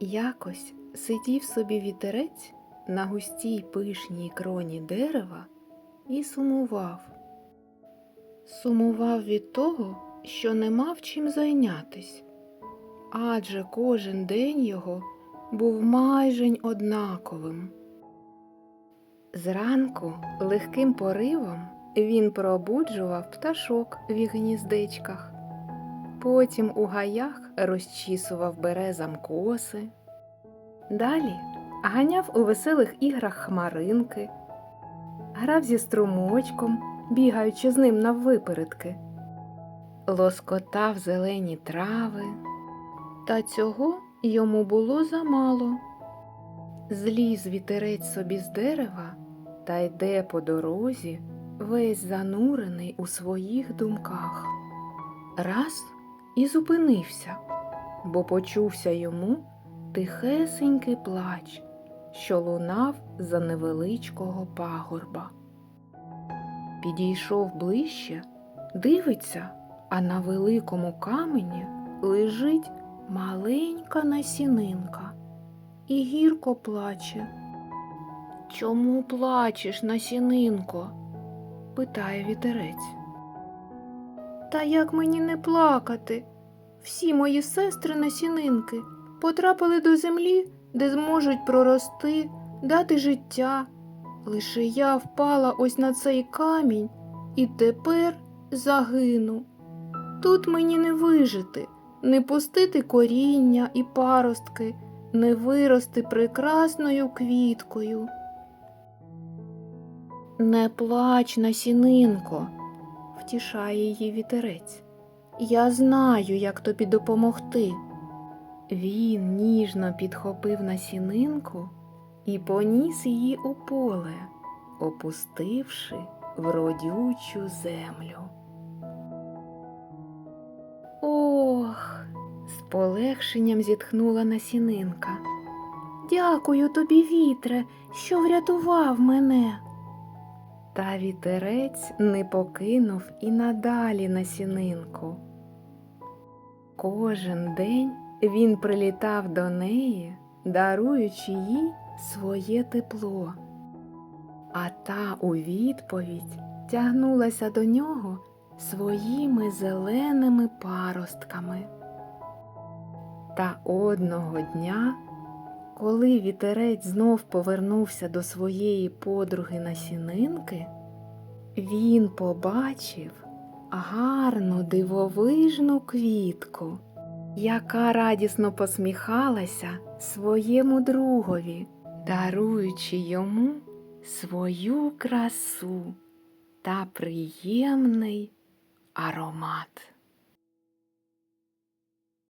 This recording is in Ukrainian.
Якось сидів собі вітерець на густій пишній кроні дерева і сумував. Сумував від того, що не мав чим зайнятись, адже кожен день його був майже однаковим. Зранку легким поривом він пробуджував пташок в гніздечках. Потім у гаях розчісував березам коси. Далі ганяв у веселих іграх хмаринки, грав зі струмочком, бігаючи з ним наввипередки, лоскотав зелені трави. Та цього йому було замало. Зліз вітерець собі з дерева та йде по дорозі, весь занурений у своїх думках. Раз і зупинився, бо почувся йому тихесенький плач, що лунав за невеличкого пагорба. Підійшов ближче, дивиться, а на великому камені лежить маленька насінинка і гірко плаче. Чому плачеш, насінинко? питає вітерець. Та як мені не плакати? Всі мої сестри насінинки потрапили до землі, де зможуть прорости, дати життя. Лише я впала ось на цей камінь і тепер загину. Тут мені не вижити, не пустити коріння і паростки, не вирости прекрасною квіткою. Не плач, насінинко, втішає її вітерець. Я знаю, як тобі допомогти. Він ніжно підхопив насінинку і поніс її у поле, опустивши в родючу землю. Ох, з полегшенням зітхнула насінинка. Дякую тобі, вітре, що врятував мене. Та вітерець не покинув і надалі насінинку. Кожен день він прилітав до неї, даруючи їй своє тепло, а та у відповідь тягнулася до нього своїми зеленими паростками. Та одного дня, коли вітерець знов повернувся до своєї подруги насінинки, він побачив гарну дивовижну квітку, яка радісно посміхалася своєму другові, даруючи йому свою красу та приємний аромат.